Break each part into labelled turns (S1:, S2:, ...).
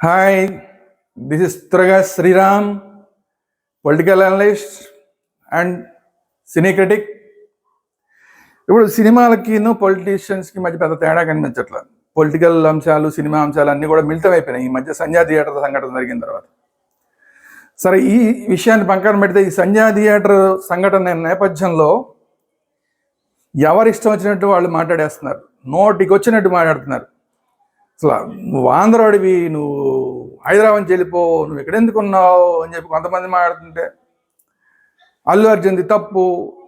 S1: Hi this is త్రగా Sriram political analyst and cine critic ఇప్పుడు సినిమాలకిను పొలిటీషియన్స్కి మధ్య పెద్ద తేడా కనిపించట్లేదు పొలిటికల్ అంశాలు సినిమా అంశాలు అన్నీ కూడా మిళితమైపోయినాయి. ఈ మధ్య సంధ్యా థియేటర్ సంఘటన జరిగిన తర్వాత. సరే ఈ విషయాన్ని పక్కన పెడితే ఈ సంధ్యా థియేటర్ సంఘటన నేపథ్యంలో ఎవరు ఇష్టం వచ్చినట్టు వాళ్ళు మాట్లాడేస్తున్నారు? నోటికి వచ్చినట్టు మాట్లాడుతున్నారు. అసలు నువ్వు ఆంధ్రాడివి నువ్వు హైదరాబాద్ వెళ్ళిపో నువ్వు ఎక్కడెందుకు ఉన్నావు అని చెప్పి కొంతమంది మాట్లాడుతుంటే అల్లు అర్జున్ది తప్పు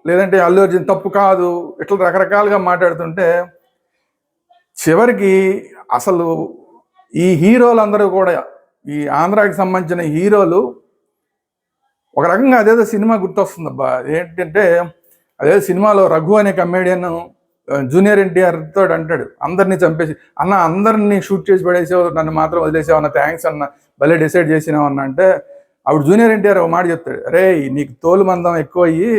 S1: లేదంటే అల్లు అర్జున్ తప్పు కాదు ఇట్లా రకరకాలుగా మాట్లాడుతుంటే చివరికి అసలు ఈ హీరోలందరూ కూడా ఈ ఆంధ్రాకి సంబంధించిన హీరోలు ఒక రకంగా అదేదో సినిమా గుర్తొస్తుంది అబ్బా ఏంటంటే అదే సినిమాలో రఘు అనే కమేడియన్ జూనియర్ ఎన్టీఆర్ తోడు అంటాడు. అందరినీ చంపేసి అన్న అందరినీ షూట్ చేసి పడేసావు నన్ను మాత్రం వదిలేసావు అన్న థ్యాంక్స్ అన్న భలే డిసైడ్ చేసినావు అన్న అంటే అప్పుడు జూనియర్ ఎన్టీఆర్ ఒక మాట చెప్తాడు. అరే నీకు తోలు మందం ఎక్కువ అయ్యి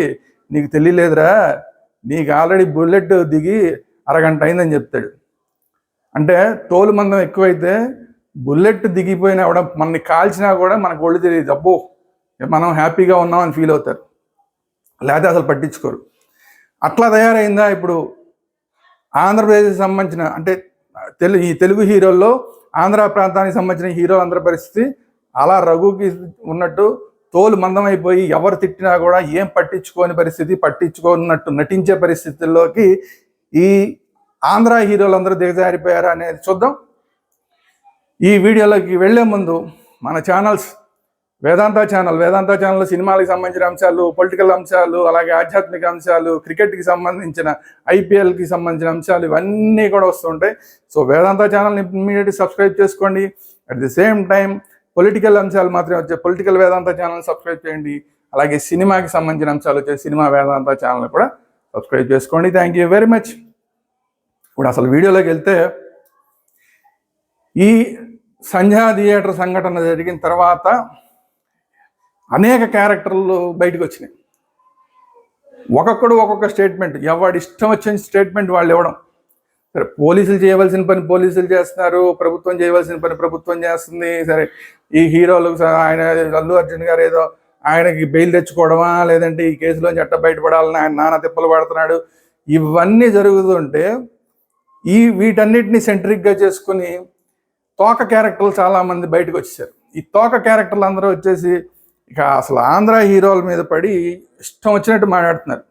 S1: నీకు తెలియలేదురా నీకు ఆల్రెడీ బుల్లెట్ దిగి అరగంట అయిందని చెప్తాడు. అంటే తోలు మందం ఎక్కువైతే బుల్లెట్ దిగిపోయినా కూడా మనని కాల్చినా కూడా మనకు ఒళ్ళు తెలియదు. అబ్బో మనం హ్యాపీగా ఉన్నామని ఫీల్ అవుతారు. లేకపోతే అసలు పట్టించుకోరు. అట్లా తయారైందా ఇప్పుడు ఆంధ్రప్రదేశ్కి సంబంధించిన అంటే తెలు ఈ తెలుగు హీరోల్లో ఆంధ్ర ప్రాంతానికి సంబంధించిన హీరోలందరి పరిస్థితి అలా రఘుకి ఉన్నట్టు తోలు మందమైపోయి ఎవరు తిట్టినా కూడా ఏం పట్టించుకోని పరిస్థితి పట్టించుకోనట్టు నటించే పరిస్థితుల్లోకి ఈ ఆంధ్ర హీరోలందరూ దిగజారిపోయారా అనేది చూద్దాం. ఈ వీడియోలోకి వెళ్ళే ముందు మన channels Vedanta channel Vedanta channel సినిమాలకు సంబంధించిన అంశాలు పొలిటికల్ అంశాలు అలాగే ఆధ్యాత్మిక అంశాలు క్రికెట్కి సంబంధించిన ఐపీఎల్కి సంబంధించిన అంశాలు ఇవన్నీ కూడా వస్తుంటాయి సో వేదాంత ఛానల్ని ఇమ్మీడియట్ సబ్స్క్రైబ్ చేసుకోండి. At the same time political అంశాలు మాత్రమే వచ్చే పొలిటికల్ వేదాంత ఛానల్ సబ్స్క్రైబ్ చేయండి. అలాగే సినిమాకి సంబంధించిన అంశాలు వచ్చే సినిమా వేదాంత ఛానల్ కూడా సబ్స్క్రైబ్ చేసుకోండి. థ్యాంక్ యూ వెరీ మచ్ ఇప్పుడు అసలు వీడియోలోకి వెళ్తే ఈ సంధ్యా థియేటర్ సంఘటన జరిగిన తర్వాత అనేక క్యారెక్టర్లు బయటకు వచ్చినాయి. ఒక్కొక్కడు ఒక్కొక్క స్టేట్మెంట్. ఎవడి ఇష్టం వచ్చిన స్టేట్మెంట్ వాళ్ళు ఇవ్వడం. సరే పోలీసులు చేయవలసిన పని పోలీసులు చేస్తున్నారు ప్రభుత్వం చేయవలసిన పని ప్రభుత్వం చేస్తుంది. సరే ఈ హీరోలు ఆయన అల్లు అర్జున్ గారు ఏదో ఆయనకి బెయిల్ తెచ్చుకోవడమా లేదంటే ఈ కేసులో చట్ట బయటపడాలని ఆయన నానా తిప్పలు పడుతున్నాడు. ఇవన్నీ జరుగుతుంటే ఈ వీటన్నిటిని సెంట్రిక్గా చేసుకుని తోక క్యారెక్టర్లు చాలామంది బయటకు వచ్చేసారు. ఈ తోక క్యారెక్టర్లు అందరూ వచ్చేసి ఇక అసలు ఆంధ్ర హీరోల మీద పడి ఇష్టం వచ్చినట్టు మాట్లాడుతున్నారు.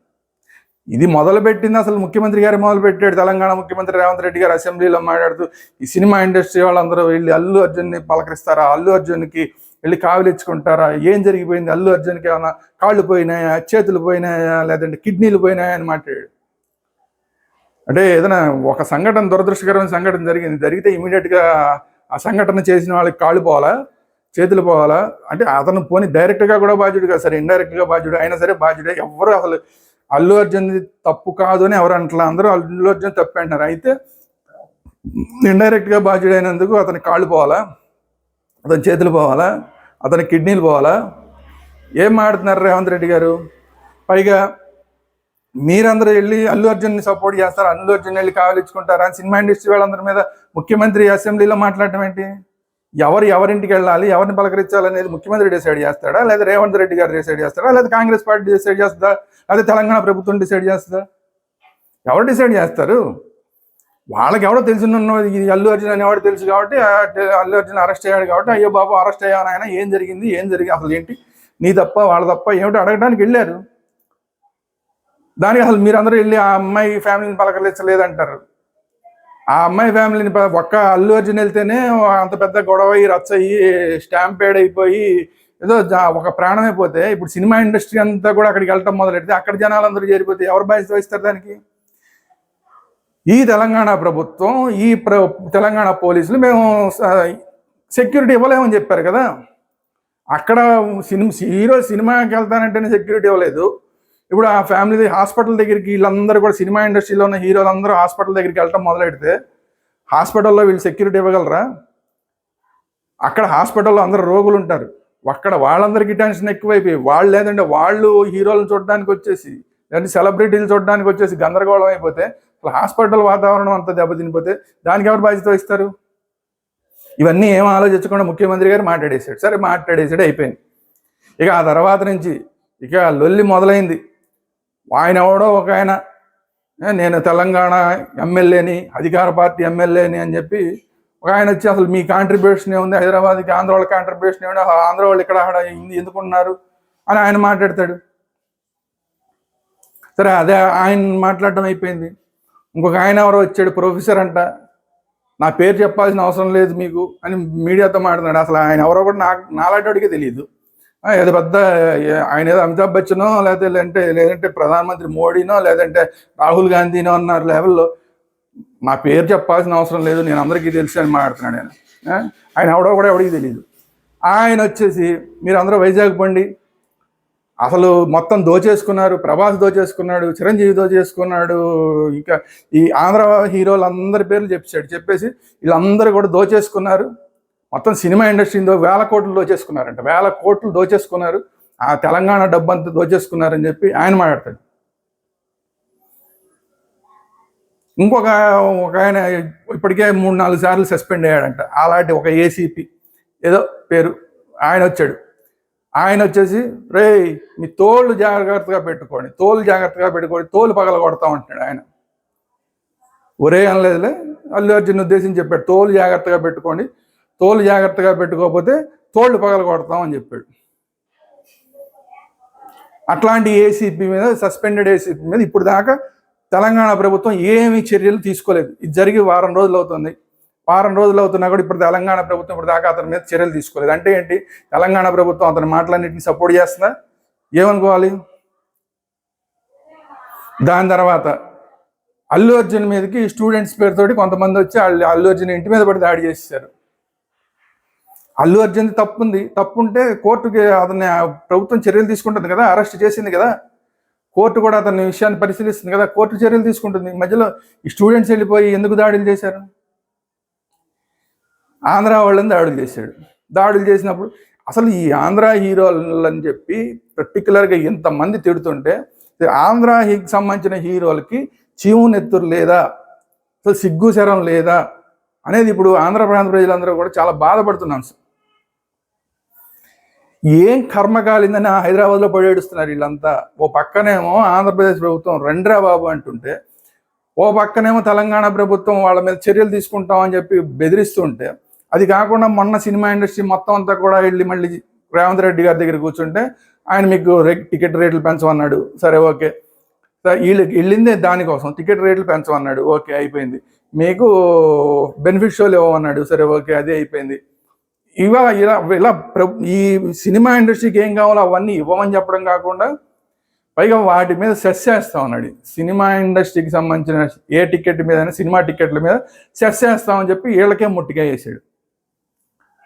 S1: ఇది మొదలుపెట్టింది అసలు ముఖ్యమంత్రి గారు మొదలుపెట్టాడు. తెలంగాణ ముఖ్యమంత్రి రేవంత్ రెడ్డి గారు అసెంబ్లీలో మాట్లాడుతూ ఈ సినిమా ఇండస్ట్రీ వాళ్ళందరూ వెళ్ళి అల్లు అర్జున్ని పలకరిస్తారా? అల్లు అర్జున్కి వెళ్ళి కావిలిచ్చుకుంటారా ఏం జరిగిపోయింది? అల్లు అర్జున్కి ఏమైనా కాళ్ళు పోయినాయా? చేతులు పోయినాయా? లేదంటే కిడ్నీలు పోయినాయా అని మాట్లాడాడు. అంటే ఏదైనా ఒక సంఘటన దురదృష్టకరమైన సంఘటన జరిగింది. జరిగితే ఇమీడియట్గా ఆ సంఘటన చేసిన వాళ్ళకి కాళ్ళు పోవాలా? చేతులు పోవాలా? అంటే అతను పోని డైరెక్ట్గా కూడా బాధ్యుడు కాదు సరే ఇండైరెక్ట్గా బాధ్యుడు అయినా సరే బాధ్యుడే. ఎవరు అసలు అల్లు అర్జున్ తప్పు కాదు అని ఎవరు అంటారు అందరూ అల్లు అర్జున్ తప్పు అంటున్నారు. అయితే ఇండైరెక్ట్గా బాధ్యుడు అయినందుకు అతని కాళ్ళు పోవాలా? అతని చేతులు పోవాలా? అతని కిడ్నీలు పోవాలా? ఏం మాడుతున్నారు రేవంత్ రెడ్డి గారు? పైగా మీరందరూ వెళ్ళి అల్లు అర్జున్ని సపోర్ట్ చేస్తారు. అల్లు అర్జున్ వెళ్ళి కావాలిచ్చుకుంటారా? సినిమా ఇండస్ట్రీ వాళ్ళందరి మీద ముఖ్యమంత్రి అసెంబ్లీలో మాట్లాడటం ఏంటి? ఎవరు ఎవరింటికి వెళ్ళాలి ఎవరిని పలకరించాలనేది ముఖ్యమంత్రి డిసైడ్ చేస్తాడా? లేదా రేవంత్ రెడ్డి గారు డిసైడ్ చేస్తాడా? లేదా కాంగ్రెస్ పార్టీ డిసైడ్ చేస్తుందా? లేదా తెలంగాణ ప్రభుత్వం డిసైడ్ చేస్తుందా? ఎవరు డిసైడ్ చేస్తారు? వాళ్ళకి ఎవడో తెలిసిన ఇది అల్లు అర్జున్ అని ఎవడో తెలుసు కాబట్టి అల్లు అర్జున్ అరెస్ట్ అయ్యాడు కాబట్టి అయ్యో బాబు అరెస్ట్ అయ్యాను ఆయన ఏం జరిగింది ఏం జరిగింది అసలు ఏంటి? నీ తప్ప వాళ్ళ తప్ప ఏమిటి అడగడానికి వెళ్ళారు? దానికి అసలు మీరందరూ వెళ్ళి ఆ అమ్మాయి ఫ్యామిలీని పలకరించలేదంటారు. ఆ అమ్మాయి ఫ్యామిలీని ఒక్క అల్లు అర్జున్ వెళ్తేనే అంత పెద్ద గొడవ అయ్యి రచ్చ అయ్యి స్టాంపేడ్ అయిపోయి ఏదో జా- ఒక ప్రాణం అయిపోతే ఇప్పుడు సినిమా ఇండస్ట్రీ అంతా కూడా అక్కడికి వెళ్ళటం మొదలెడితే అక్కడ జనాలందరూ చేరిపోతే ఎవరు బాధ్యత వహిస్తారు దానికి? ఈ తెలంగాణ ప్రభుత్వం ఈ ప్ర తెలంగాణ పోలీసులు మేము సెక్యూరిటీ ఇవ్వలేమని చెప్పారు కదా. అక్కడ సినిమా హీరో సినిమాకి వెళ్తానంటేనే సెక్యూరిటీ ఇవ్వలేదు. ఇప్పుడు ఆ ఫ్యామిలీ హాస్పిటల్ దగ్గరికి వీళ్ళందరూ కూడా సినిమా ఇండస్ట్రీలో ఉన్న హీరోలందరూ హాస్పిటల్ దగ్గరికి వెళ్ళటం మొదలెడితే హాస్పిటల్లో వీళ్ళు సెక్యూరిటీ ఇవ్వగలరా? అక్కడ హాస్పిటల్లో అందరు రోగులు ఉంటారు. అక్కడ వాళ్ళందరికీ టెన్షన్ ఎక్కువైపోయి వాళ్ళు లేదంటే వాళ్ళు హీరోలను చూడడానికి వచ్చేసి లేదంటే సెలబ్రిటీలు చూడడానికి వచ్చేసి గందరగోళం అయిపోతే అసలు హాస్పిటల్ వాతావరణం అంతా దెబ్బతినిపోతే దానికి ఎవరు బాధ్యత వహిస్తారు? ఇవన్నీ ఏం ఆలోచించకుండా ముఖ్యమంత్రి గారు మాట్లాడేశాడు. సరే మాట్లాడేసాడు అయిపోయింది. ఇక ఆ తర్వాత నుంచి ఇక లొల్లి మొదలైంది. ఆయన ఎవడో ఒక ఆయన. నేను తెలంగాణ ఎమ్మెల్యేని అధికార పార్టీ ఎమ్మెల్యేని అని చెప్పి ఒక ఆయన వచ్చి అసలు మీ కాంట్రిబ్యూషన్ ఏముంది? హైదరాబాద్కి ఆంధ్ర వాళ్ళ కాంట్రిబ్యూషన్ ఏముంది? ఆంధ్ర వాళ్ళు ఇక్కడ ఆడ ఎందుకున్నారు అని ఆయన మాట్లాడతాడు. సరే అదే ఆయన మాట్లాడడం అయిపోయింది. ఇంకొక ఆయన ఎవరో వచ్చాడు ప్రొఫెసర్ అంట. నా పేరు చెప్పాల్సిన అవసరం లేదు మీకు అని మీడియాతో మాట్లాడు అసలు ఆయన ఎవరో కూడా నాకు నాలాంటివాడికే తెలియదు. ఏదో పెద్ద ఆయన ఏదో అమితాబ్ బచ్చనో లేకపోతే లేదంటే లేదంటే ప్రధానమంత్రి మోడీనో లేదంటే రాహుల్ గాంధీనో అన్న లెవెల్లో. నా పేరు చెప్పాల్సిన అవసరం లేదు నేను అందరికీ తెలుసు అని మాట్లాడుతున్నాడు ఆయన. ఆయన ఎవడో కూడా ఎవడికి తెలియదు ఆయన వచ్చేసి మీరు అందరూ వైజాగ్ పండి. అసలు మొత్తం దోచేసుకున్నారు ప్రభాస్ దోచేసుకున్నాడు చిరంజీవి దోచేసుకున్నాడు ఇంకా ఈ ఆంధ్ర హీరోలు అందరి పేర్లు చెప్పాడు చెప్పేసి వీళ్ళందరూ కూడా దోచేసుకున్నారు. మొత్తం సినిమా ఇండస్ట్రీలో వేల కోట్లు దోచేసుకున్నారంట. వేల కోట్లు దోచేసుకున్నారు. ఆ తెలంగాణ డబ్బంతా దోచేసుకున్నారని చెప్పి ఆయన మాట్లాడతాడు. ఇంకొక ఒక ఆయన ఇప్పటికే మూడు నాలుగు సార్లు సస్పెండ్ అయ్యాడంట. అలాంటి ఒక ఏసీపీ ఏదో పేరు ఆయన వచ్చాడు. ఆయన వచ్చేసి రే మీ తోలు జాగ్రత్తగా పెట్టుకోండి. తోలు జాగ్రత్తగా పెట్టుకోండి. తోలు పగల కొడతాం అంటున్నాడు ఆయన. ఒరే అనలేదులే. అల్లు అర్జున్ ఉద్దేశించి చెప్పాడు. తోలు జాగ్రత్తగా పెట్టుకోండి. తోలు జాగ్రత్తగా పెట్టుకోకపోతే తోళ్ళు పగల కొడతాం అని చెప్పాడు అట్లాంటి ఏసీపీ మీద సస్పెండెడ్ ఏసీపీ మీద ఇప్పుడు దాకా తెలంగాణ ప్రభుత్వం ఏమీ చర్యలు తీసుకోలేదు. ఇది జరిగి వారం రోజులు అవుతుంది. వారం రోజులు అవుతున్నా కూడా ఇప్పుడు తెలంగాణ ప్రభుత్వం ఇప్పుడు దాకా అతని మీద చర్యలు తీసుకోలేదు. అంటే ఏంటి? తెలంగాణ ప్రభుత్వం అతని మాటలన్నింటినీ సపోర్ట్ చేస్తుందా? ఏమనుకోవాలి? దాని తర్వాత అల్లు అర్జున్ మీదకి స్టూడెంట్స్ పేరుతోటి కొంతమంది వచ్చి వాళ్ళు అల్లు అర్జున్ ఇంటి మీద పడి దాడి చేశారు అల్లు అర్జున్ తప్పు ఉంది తప్పు ఉంటే కోర్టుకి అతన్ని ప్రభుత్వం చర్యలు తీసుకుంటుంది కదా అరెస్ట్ చేసింది కదా. కోర్టు కూడా అతని విషయాన్ని పరిశీలిస్తుంది కదా. కోర్టు చర్యలు తీసుకుంటుంది. మధ్యలో ఈ స్టూడెంట్స్ వెళ్ళిపోయి ఎందుకు దాడులు చేశారు? ఆంధ్ర వాళ్ళని దాడులు చేశాడు. దాడులు చేసినప్పుడు అసలు ఈ ఆంధ్ర హీరోలు అని చెప్పి పర్టికులర్గా ఇంతమంది తిడుతుంటే ఆంధ్రాకి సంబంధించిన హీరోలకి చీము నెత్తురు లేదా అసలు సిగ్గు శరం లేదా అనేది ఇప్పుడు ఆంధ్ర ప్రాంత ప్రజలందరూ కూడా చాలా బాధపడుతున్నాం సార్ ఏం కర్మ కాలిందని హైదరాబాద్లో పడేడుస్తున్నారు వీళ్ళంతా? ఓ పక్కనేమో ఆంధ్రప్రదేశ్ ప్రభుత్వం రెండ్రా బాబు అంటుంటే ఓ పక్కనేమో తెలంగాణ ప్రభుత్వం వాళ్ళ మీద చర్యలు తీసుకుంటామని చెప్పి బెదిరిస్తుంటే అది కాకుండా మొన్న సినిమా ఇండస్ట్రీ మొత్తం అంతా కూడా వెళ్ళి మళ్ళీ రేవంత్ రెడ్డి గారి దగ్గర కూర్చుంటే ఆయన మీకు టికెట్ రేట్లు పెంచమన్నాడు. సరే ఓకే. సరే వీళ్ళకి వెళ్ళిందే దానికోసం టికెట్ రేట్లు పెంచమన్నాడు. ఓకే అయిపోయింది. మీకు బెనిఫిట్ షోలు ఇవ్వమన్నాడు. సరే ఓకే అదే అయిపోయింది. ఇవా ఇలా ఇలా ఈ సినిమా ఇండస్ట్రీకి ఏం కావాలో అవన్నీ ఇవ్వమని చెప్పడం కాకుండా పైగా వాటి మీద సెస్ చేస్తా ఉన్నాడు. సినిమా ఇండస్ట్రీకి సంబంధించిన ఏ టికెట్ మీద సినిమా టికెట్ల మీద సెస్ చేస్తామని చెప్పి వీళ్ళకే ముట్టిగా వేసాడు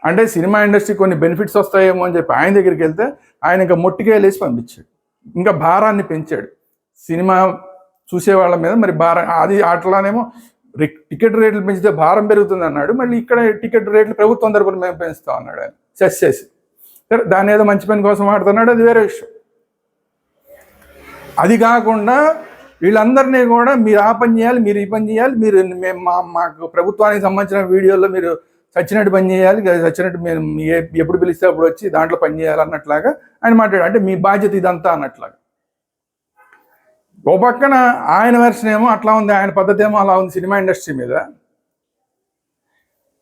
S1: అంటే సినిమా ఇండస్ట్రీ కొన్ని బెనిఫిట్స్ వస్తాయేమో అని చెప్పి ఆయన దగ్గరికి వెళ్తే ఆయన ఇంకా ముట్టిగా లేచి పంపించాడు. ఇంకా భారాన్ని పెంచాడు. సినిమా చూసే వాళ్ళ మీద మరి భారం అది అట్లానేమో టికెట్ రేట్లు పెంచితే భారం పెరుగుతుంది అన్నాడు. మళ్ళీ ఇక్కడ టికెట్ రేట్లు ప్రభుత్వం తరపున మేము పెంచుతాం అన్నాడు ఆయన. సెస్ చేసి. సరే దాని ఏదో మంచి పని కోసం ఆడుతున్నాడు అది వేరే విషయం. అది కాకుండా వీళ్ళందరినీ కూడా మీరు ఆ పని చేయాలి మీరు ఈ పని చేయాలి మీరు మేము మా మాకు ప్రభుత్వానికి సంబంధించిన వీడియోలో మీరు చచ్చినట్టు పని చేయాలి చచ్చినట్టు మేము ఎప్పుడు పిలిస్తే అప్పుడు వచ్చి దాంట్లో పని చేయాలి అన్నట్లాగా ఆయన మాట్లాడు అంటే మీ బాధ్యత ఇదంతా అన్నట్లాగా. ఓ పక్కన ఆయన వెర్షన్ ఏమో అట్లా ఉంది ఆయన పద్ధతి ఏమో అలా ఉంది సినిమా ఇండస్ట్రీ మీద.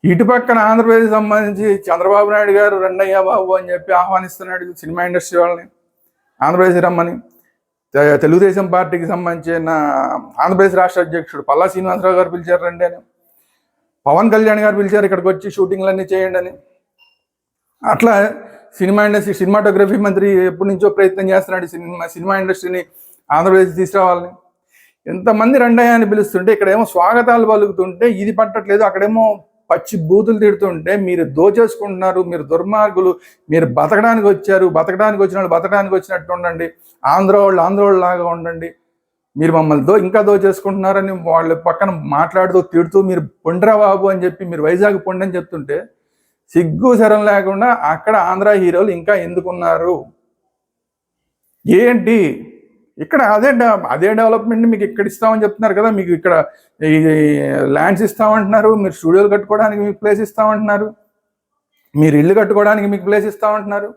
S1: ఇటు పక్కన ఆంధ్రప్రదేశ్ సంబంధించి చంద్రబాబు నాయుడు గారు రెండయ్య బాబు అని చెప్పి ఆహ్వానిస్తున్నాడు సినిమా ఇండస్ట్రీ వాళ్ళని. ఆంధ్రప్రదేశ్ రమ్మని. తెలుగుదేశం పార్టీకి సంబంధించిన ఆంధ్రప్రదేశ్ రాష్ట్ర అధ్యక్షుడు పల్లా శ్రీనివాసరావు గారు పిలిచారు రండి అని. పవన్ కళ్యాణ్ గారు పిలిచారు ఇక్కడికి వచ్చి షూటింగ్లు అన్నీ చేయండి అని. అట్లా సినిమా ఇండస్ట్రీ సినిమాటోగ్రఫీ మంత్రి ఎప్పటి నుంచో ప్రయత్నం చేస్తున్నాడు సినిమా సినిమా ఇండస్ట్రీని ఆంధ్రప్రదేశ్ తీసుకురావాలని. ఎంతమంది రెండయ్య అని పిలుస్తుంటే ఇక్కడేమో స్వాగతాలు పలుకుతుంటే ఇది పట్టట్లేదు అక్కడేమో పచ్చి బూతులు తిడుతుంటే మీరు దోచేసుకుంటున్నారు మీరు దుర్మార్గులు మీరు బతకడానికి వచ్చారు బతకడానికి వచ్చిన వాళ్ళు బతకడానికి వచ్చినట్టు ఉండండి ఆంధ్ర వాళ్ళు ఆంధ్ర వాళ్ళు లాగా ఉండండి మీరు మమ్మల్ని దో ఇంకా దోచేసుకుంటున్నారని వాళ్ళ పక్కన మాట్లాడుతూ తిడుతూ మీరు పొండ్రా బాబు అని చెప్పి మీరు వైజాగ్ పొండి అని చెప్తుంటే సిగ్గు శరం లేకుండా అక్కడ ఆంధ్ర హీరోలు ఇంకా ఎందుకున్నారు? ఏంటి? ఇక్కడ అదే అదే డెవలప్మెంట్ మీకు ఇక్కడ ఇస్తామని చెప్తున్నారు కదా మీకు ఇక్కడ ఈ ల్యాండ్స్ ఇస్తామంటున్నారు మీరు స్టూడియోలు కట్టుకోవడానికి మీకు ప్లేస్ ఇస్తామంటున్నారు మీరు ఇల్లు కట్టుకోవడానికి మీకు ప్లేస్ ఇస్తామంటున్నారు.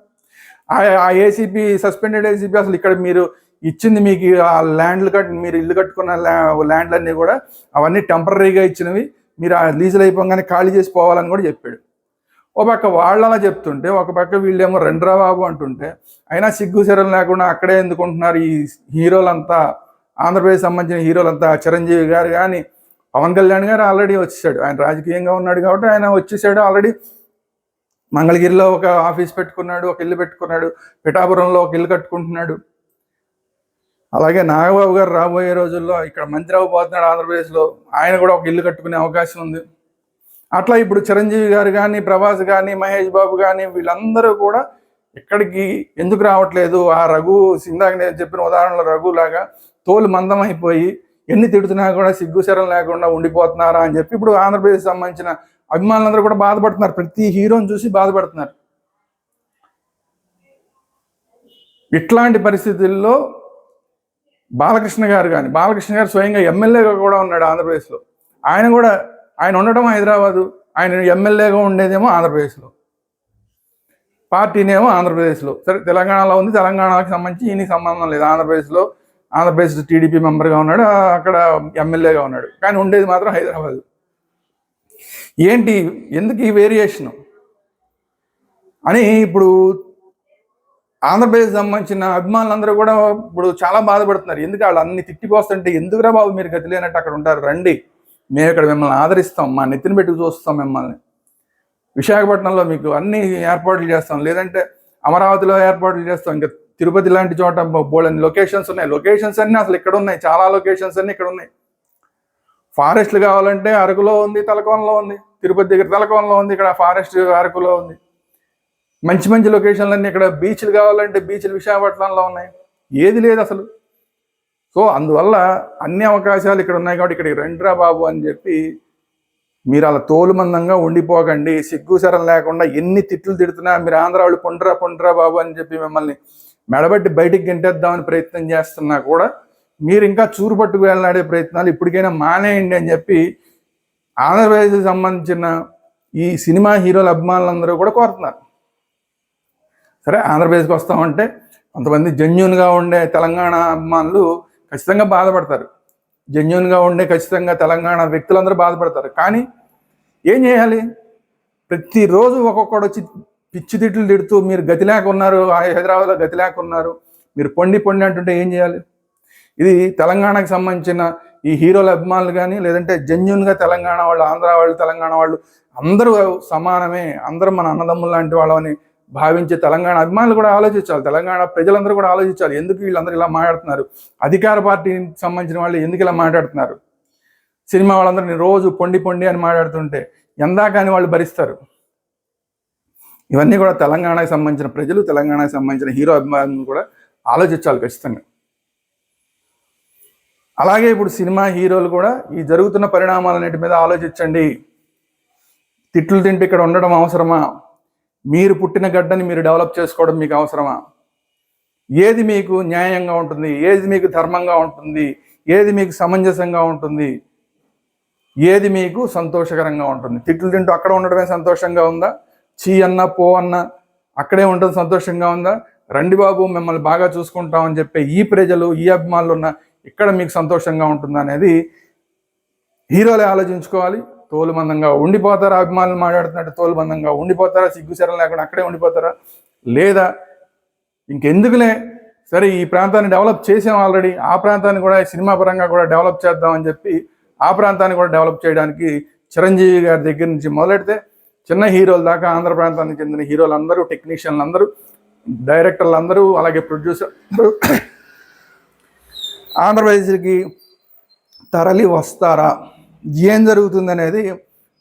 S1: ఆ- ఆ ఏసీపీ సస్పెండెడ్ ఏసీపీ అసలు ఇక్కడ మీరు ఇచ్చింది మీకు ఆ ల్యాండ్లు కట్ మీరు ఇల్లు కట్టుకున్న ల్యాండ్లన్నీ కూడా అవన్నీ టెంపరీగా ఇచ్చినవి మీరు ఆ లీజులు అయిపోగానే ఖాళీ చేసి పోవాలని కూడా చెప్పాడు. ఒక పక్క వాళ్ళలా చెప్తుంటే ఒక పక్క వీళ్ళేమో రెండ్రా బాబు అంటుంటే అయినా సిగ్గు శరం లేకుండా అక్కడే ఎందుకుంటున్నారు ఈ హీరోలంతా ఆంధ్రప్రదేశ్ సంబంధించిన హీరోలంతా చిరంజీవి గారు. కానీ పవన్ కళ్యాణ్ గారు ఆల్రెడీ వచ్చేసాడు. ఆయన రాజకీయంగా ఉన్నాడు కాబట్టి ఆయన వచ్చేసాడు ఆల్రెడీ. మంగళగిరిలో ఒక ఆఫీస్ పెట్టుకున్నాడు ఒక ఇల్లు పెట్టుకున్నాడు పిఠాపురంలో ఒక ఇల్లు కట్టుకుంటున్నాడు. అలాగే నాగబాబు గారు రాబోయే రోజుల్లో ఇక్కడ మంత్రి అవ్వబోతున్నాడు ఆంధ్రప్రదేశ్లో. ఆయన కూడా ఒక ఇల్లు కట్టుకునే అవకాశం ఉంది. అట్లా ఇప్పుడు చిరంజీవి గారు కానీ ప్రభాస్ కానీ మహేష్ బాబు కానీ వీళ్ళందరూ కూడా ఇక్కడికి ఎందుకు రావట్లేదు? ఆ రఘు ఇందాక నేను చెప్పిన ఉదాహరణలో రఘులాగా తోలు మందం అయిపోయి ఎన్ని తిడుతున్నా కూడా సిగ్గుశరం లేకుండా ఉండిపోతున్నారా అని చెప్పి ఇప్పుడు ఆంధ్రప్రదేశ్ సంబంధించిన అభిమానులందరూ కూడా బాధపడుతున్నారు. ప్రతి హీరోని చూసి బాధపడుతున్నారు. ఇట్లాంటి పరిస్థితుల్లో బాలకృష్ణ గారు కానీ బాలకృష్ణ గారు స్వయంగా ఎమ్మెల్యేగా కూడా ఉన్నాడు ఆంధ్రప్రదేశ్లో. ఆయన కూడా ఆయన ఉండడం హైదరాబాదు. ఆయన ఎమ్మెల్యేగా ఉండేదేమో ఆంధ్రప్రదేశ్లో. పార్టీనేమో ఆంధ్రప్రదేశ్లో. సరే తెలంగాణలో ఉంది. తెలంగాణకి సంబంధించి ఈయనకి సంబంధం లేదు. ఆంధ్రప్రదేశ్లో ఆంధ్రప్రదేశ్ టీడీపీ మెంబర్గా ఉన్నాడు. అక్కడ ఎమ్మెల్యేగా ఉన్నాడు. కానీ ఉండేది మాత్రం హైదరాబాదు. ఏంటి? ఎందుకు ఈ వేరియేషను? అని ఇప్పుడు ఆంధ్రప్రదేశ్ సంబంధించిన అభిమానులందరూ కూడా ఇప్పుడు చాలా బాధపడుతున్నారు. ఎందుకు వాళ్ళు అన్ని తిట్టిపోస్తుంటే ఎందుకురా బాబు మీరు గతిలేనట్టు అక్కడ ఉంటారు? రండి. మేము ఇక్కడ మిమ్మల్ని ఆదరిస్తాం మా నెత్తిన పెట్టి చూస్తాం మిమ్మల్ని. విశాఖపట్నంలో మీకు అన్ని ఏర్పాట్లు చేస్తాం లేదంటే అమరావతిలో ఏర్పాట్లు చేస్తాం ఇంకా తిరుపతి లాంటి చోట బోళని లొకేషన్స్ ఉన్నాయి. లొకేషన్స్ అన్నీ అసలు ఇక్కడ ఉన్నాయి చాలా లొకేషన్స్ అన్నీ ఇక్కడ ఉన్నాయి. ఫారెస్ట్లు కావాలంటే అరకులో ఉంది తలకోనలో ఉంది. తిరుపతి దగ్గర తలకోనలో ఉంది ఇక్కడ ఫారెస్ట్ అరకులో ఉంది. మంచి మంచి లొకేషన్లన్నీ ఇక్కడ బీచ్లు కావాలంటే బీచ్లు విశాఖపట్నంలో ఉన్నాయి. ఏది లేదు అసలు. సో అందువల్ల అన్ని అవకాశాలు ఇక్కడ ఉన్నాయి కాబట్టి ఇక్కడికి రండిరా బాబు అని చెప్పి మీరు అలా తోలుమందంగా ఉండిపోకండి సిగ్గు సరం లేకుండా ఎన్ని తిట్లు తిడుతున్నా మీరు ఆంధ్ర వాళ్ళు పొండ్రా పొండ్రా బాబు అని చెప్పి మిమ్మల్ని మెడబెట్టి బయటికి గెంటేద్దామని ప్రయత్నం చేస్తున్నా కూడా మీరు ఇంకా చూరు పట్టుకు వెళ్ళాడే ప్రయత్నాలు ఇప్పటికైనా మానేయండి అని చెప్పి ఆంధ్రప్రదేశ్కి సంబంధించిన ఈ సినిమా హీరోల అభిమానులందరూ కూడా కోరుతున్నారు. సరే ఆంధ్రప్రదేశ్కి వస్తామంటే కొంతమంది జెన్యున్గా ఉండే తెలంగాణ అభిమానులు ఖచ్చితంగా బాధపడతారు. జెన్యున్గా ఉండే ఖచ్చితంగా తెలంగాణ వ్యక్తులందరూ బాధపడతారు. కానీ ఏం చేయాలి? ప్రతిరోజు ఒక్కొక్కడు వచ్చి పిచ్చి తిట్లు తిడుతూ మీరు గతి లేకున్నారు ఆ హైదరాబాద్లో గతి లేకున్నారు మీరు పొండి పొండి అంటుంటే ఏం చేయాలి? ఇది తెలంగాణకు సంబంధించిన ఈ హీరోల అభిమానులు కానీ లేదంటే జెన్యున్గా తెలంగాణ వాళ్ళు ఆంధ్ర వాళ్ళు తెలంగాణ వాళ్ళు అందరూ సమానమే అందరూ మన అన్నదమ్ములు లాంటి వాళ్ళని భావించే తెలంగాణ అభిమానులు కూడా ఆలోచించాలి. తెలంగాణ ప్రజలందరూ కూడా ఆలోచించాలి. ఎందుకు వీళ్ళందరూ ఇలా మాట్లాడుతున్నారు? అధికార పార్టీకి సంబంధించిన వాళ్ళు ఎందుకు ఇలా మాట్లాడుతున్నారు? సినిమా వాళ్ళందరూ రోజు పొండి పొండి అని మాట్లాడుతుంటే ఎందాకని వాళ్ళు భరిస్తారు. ఇవన్నీ కూడా తెలంగాణకు సంబంధించిన ప్రజలు తెలంగాణకు సంబంధించిన హీరో అభిమానులు కూడా ఆలోచించాలి ఖచ్చితంగా. అలాగే ఇప్పుడు సినిమా హీరోలు కూడా ఈ జరుగుతున్న పరిణామాలన్నిటి మీద ఆలోచించండి. తిట్లు తింటే ఇక్కడ ఉండడం అవసరమా? మీరు పుట్టిన గడ్డని మీరు డెవలప్ చేసుకోవడం మీకు అవసరమా? ఏది మీకు న్యాయంగా ఉంటుంది? ఏది మీకు ధర్మంగా ఉంటుంది? ఏది మీకు సమంజసంగా ఉంటుంది? ఏది మీకు సంతోషకరంగా ఉంటుంది? తిట్లు తింటూ అక్కడ ఉండడమే సంతోషంగా ఉందా? చీ అన్న పో అన్న అక్కడే ఉండడం సంతోషంగా ఉందా? రండి బాబు మిమ్మల్ని బాగా చూసుకుంటామని చెప్పే ఈ ప్రజలు ఈ అభిమానులు ఉన్న ఇక్కడ మీకు సంతోషంగా ఉంటుందా అనేది హీరోలే ఆలోచించుకోవాలి. తోలుమందంగా ఉండిపోతారా అభిమానులు మాట్లాడుతున్నట్టు తోలుమందంగా ఉండిపోతారా? సిగ్గుచరం లేకుండా అక్కడే ఉండిపోతారా? లేదా ఇంకెందుకులే? సరే ఈ ప్రాంతాన్ని డెవలప్ చేసాం ఆల్రెడీ. ఆ ప్రాంతాన్ని కూడా సినిమా పరంగా కూడా డెవలప్ చేద్దామని చెప్పి ఆ ప్రాంతాన్ని కూడా డెవలప్ చేయడానికి చిరంజీవి గారి దగ్గర నుంచి మొదలెడితే చిన్న హీరోల దాకా ఆంధ్ర ప్రాంతానికి చెందిన హీరోలు అందరూ టెక్నీషియన్లు అందరూ డైరెక్టర్లు అందరూ అలాగే ప్రొడ్యూసర్ అందరూ ఆంధ్రప్రదేశ్కి తరలి వస్తారా ఏం జరుగుతుంది అనేది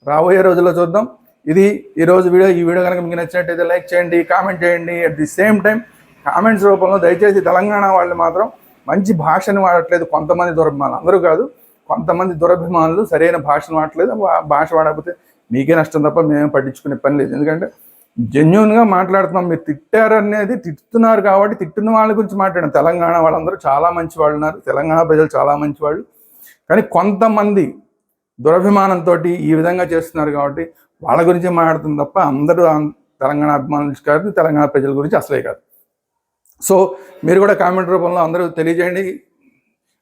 S1: రాబోయే రోజుల్లో చూద్దాం. ఇది ఈరోజు వీడియో. ఈ వీడియో కనుక మీకు నచ్చినట్టయితే లైక్ చేయండి కామెంట్ చేయండి. At the same time comments రూపంలో దయచేసి తెలంగాణ వాళ్ళు మాత్రం మంచి భాషను వాడట్లేదు కొంతమంది దురభిమానులు. అందరూ కాదు కొంతమంది దురభిమానులు సరైన భాషను వాడట్లేదు. ఆ భాష వాడకపోతే మీకే నష్టం తప్ప మేము పట్టించుకునే పని లేదు. ఎందుకంటే జెన్యున్గా మాట్లాడుతున్నాం. మీరు తిట్టారనేది తిట్టుతున్నారు కాబట్టి తిట్టున్న వాళ్ళ గురించి మాట్లాడాం తెలంగాణ వాళ్ళందరూ చాలా మంచి వాళ్ళు ఉన్నారు. తెలంగాణ ప్రజలు చాలా మంచి వాళ్ళు కానీ కొంతమంది దురభిమానంతో ఈ విధంగా చేస్తున్నారు కాబట్టి వాళ్ళ గురించి మాట్లాడుతుంది తప్ప అందరూ తెలంగాణ అభిమానులు కాదు తెలంగాణ ప్రజల గురించి అసలే కాదు. సో మీరు కూడా కామెంట్ రూపంలో అందరూ తెలియజేయండి.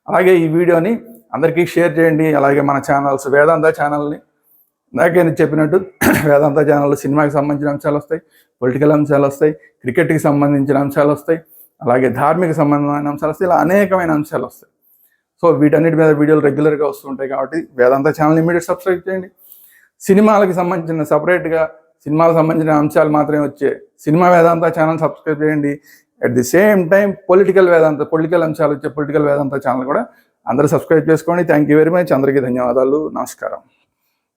S1: అలాగే ఈ వీడియోని అందరికీ షేర్ చేయండి. అలాగే మన ఛానల్స్ వేదాంత ఛానల్ని ఇందాకే నేను చెప్పినట్టు వేదాంత ఛానల్లో సినిమాకి సంబంధించిన అంశాలు వస్తాయి పొలిటికల్ అంశాలు వస్తాయి క్రికెట్కి సంబంధించిన అంశాలు వస్తాయి అలాగే ధార్మిక సంబంధమైన అంశాలు వస్తాయి ఇలా అనేకమైన అంశాలు వస్తాయి. సో వీటన్నిటి మీద వీడియోలు రెగ్యులర్గా వస్తుంటాయి కాబట్టి వేదాంత ఛానల్ ఇమీడియట్ సబ్స్క్రైబ్ చేయండి. సినిమాలకు సంబంధించిన సపరేట్గా సినిమాలకు సంబంధించిన అంశాలు మాత్రమే వచ్చే సినిమా వేదాంత ఛానల్ సబ్స్క్రైబ్ చేయండి. At the same time political Vedanta political అంశాలు వచ్చే పొలిటికల్ వేదాంత ఛానల్ కూడా అందరూ సబ్స్క్రైబ్ చేసుకోండి. థ్యాంక్ యూ వెరీ మచ్ అందరికీ ధన్యవాదాలు. నమస్కారం.